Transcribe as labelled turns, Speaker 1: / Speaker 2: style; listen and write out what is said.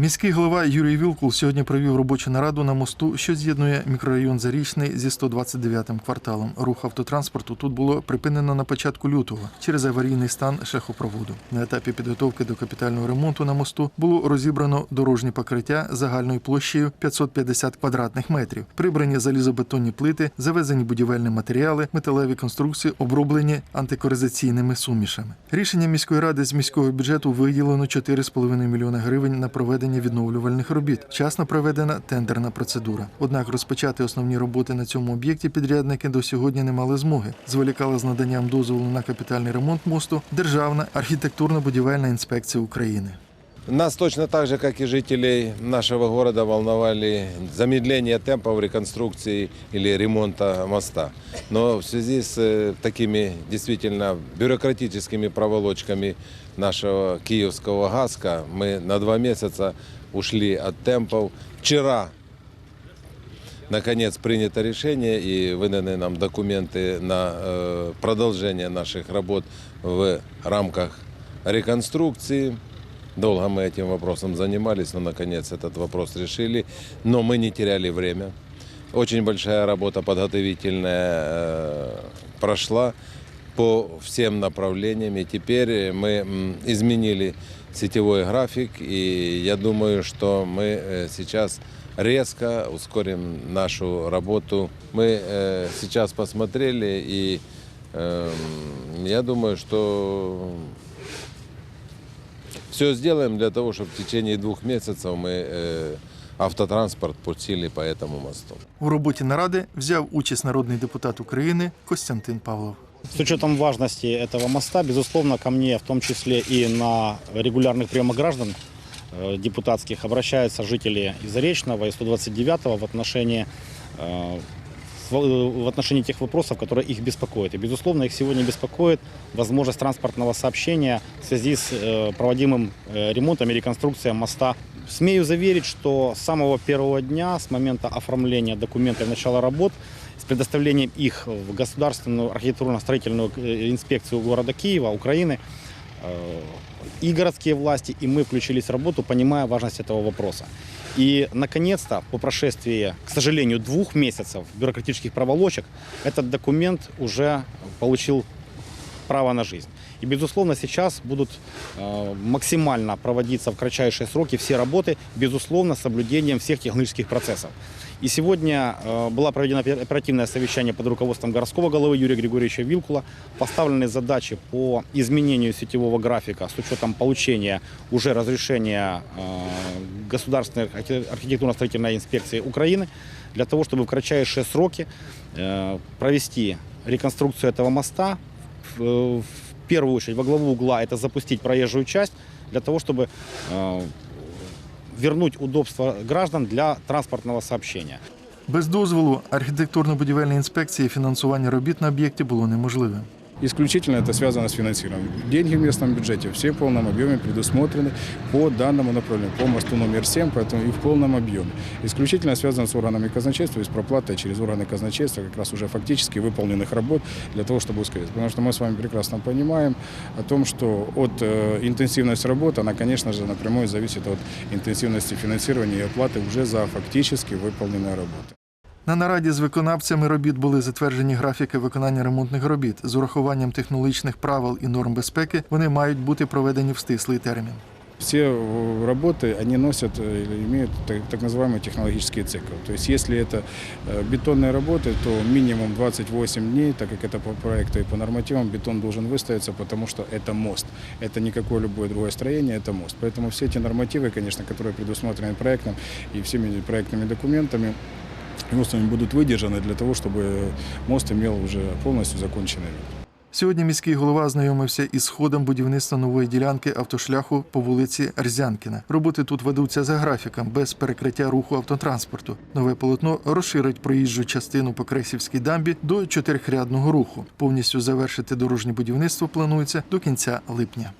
Speaker 1: Міський голова Юрій Вілкул сьогодні провів робочу нараду на мосту, що з'єднує мікрорайон Зарічний зі 129-м кварталом. Рух автотранспорту тут було припинено на початку лютого через аварійний стан шляхопроводу. На етапі підготовки до капітального ремонту на мосту було розібрано дорожнє покриття загальною площею 550 квадратних метрів, прибрані залізобетонні плити, завезені будівельні матеріали, металеві конструкції, оброблені антикоризаційними сумішами. Рішення міської ради з міського бюджету виділено 4,5 мільйони гривень на проведення відновлювальних робіт. Вчасно проведена тендерна процедура. Однак розпочати основні роботи на цьому об'єкті підрядники до сьогодні не мали змоги. Зволікала з наданням дозволу на капітальний ремонт мосту Державна архітектурно-будівельна інспекція України.
Speaker 2: Нас точно так же, как и жителей нашего города, волновали замедление темпов реконструкции или ремонта моста. Но в связи с э, такими действительно бюрократическими проволочками нашего киевского ГАСКа мы на два месяца ушли от темпов. Вчера наконец принято решение и выданы нам документы на э, продолжение наших работ в рамках реконструкции. Долго мы этим вопросом занимались, но наконец этот вопрос решили. Но мы не теряли время. Очень большая работа подготовительная э, прошла по всем направлениям. И теперь мы изменили сетевой график. И я думаю, что мы э, сейчас резко ускорим нашу работу. Мы э, сейчас посмотрели, и э, я думаю, что все сделаем для того, чтобы в течение двух месяцев мы э, автотранспорт пустили по этому мосту.
Speaker 1: У роботі наради взяв участь народний депутат України Костянтин Павлов.
Speaker 3: С учетом важности этого моста, безусловно, ко мне, в том числе и на регулярных приемах граждан э, депутатских, обращаются жители из Заречного и 129 в отношении, э, в э, в отношении тех вопросов, которые их беспокоят. И, безусловно, их сегодня беспокоит возможность транспортного сообщения в связи с э, проводимым э, ремонтом и реконструкцией моста. Смею заверить, что с самого первого дня, с момента оформления документов и начала работ, с предоставлением их в Государственную архитектурно-строительную э, инспекцию города Киева, Украины, э, и городские власти, и мы включились в работу, понимая важность этого вопроса. И, наконец-то, по прошествии, к сожалению, двух месяцев бюрократических проволочек, этот документ уже получил право на жизнь. И, безусловно, сейчас будут э, максимально проводиться в кратчайшие сроки все работы, безусловно, с соблюдением всех технических процессов. И сегодня э, была проведена опер- оперативное совещание под руководством городского головы Юрия Григорьевича Вилкула. Поставлены задачи по изменению сетевого графика с учетом получения уже разрешения э, Государственной архи- архитектурно-строительной инспекции Украины для того, чтобы в кратчайшие сроки провести реконструкцию этого моста. В первую очередь во главу угла это запустить проезжую часть для того, чтобы э, вернуть удобство граждан для транспортного сообщения.
Speaker 1: Без дозволу архітектурно-будівельної інспекції фінансування робіт на об'єкті було неможливим.
Speaker 4: Исключительно это связано с финансированием. Деньги в местном бюджете все в полном объеме предусмотрены по данному направлению, по мосту номер 7, поэтому и в полном объеме. Исключительно связано с органами казначейства и с проплатой через органы казначейства как раз уже фактически выполненных работ для того, чтобы ускорить. Потому что мы с вами прекрасно понимаем о том, что от э, интенсивности работы, она, конечно же, напрямую зависит от интенсивности финансирования и оплаты уже за фактически выполненные работы.
Speaker 1: На нараді з виконавцями робіт були затверджені графіки виконання ремонтних робіт. З урахуванням технологічних правил і норм безпеки вони мають бути проведені в стислий термін.
Speaker 4: Все э, работы, они носят э, или имеют так, так называемый технологический цикл. То есть если это э, бетонные работы, то минимум 28 дней, так как это по проекту и по нормативам, бетон должен выставиться, потому что это мост. Это никакое любое другое строение, это мост. Поэтому все эти нормативы, конечно, которые предусмотрены проектом и всеми проектными документами, просто они будут выдержаны для того, чтобы мост имел уже полностью законченный вид.
Speaker 1: Сьогодні міський голова ознайомився із ходом будівництва нової ділянки автошляху по вулиці Рзянкіна. Роботи тут ведуться за графіком, без перекриття руху автотранспорту. Нове полотно розширить проїжджу частину по Кресівській дамбі до чотирихрядного руху. Повністю завершити дорожнє будівництво планується до кінця липня.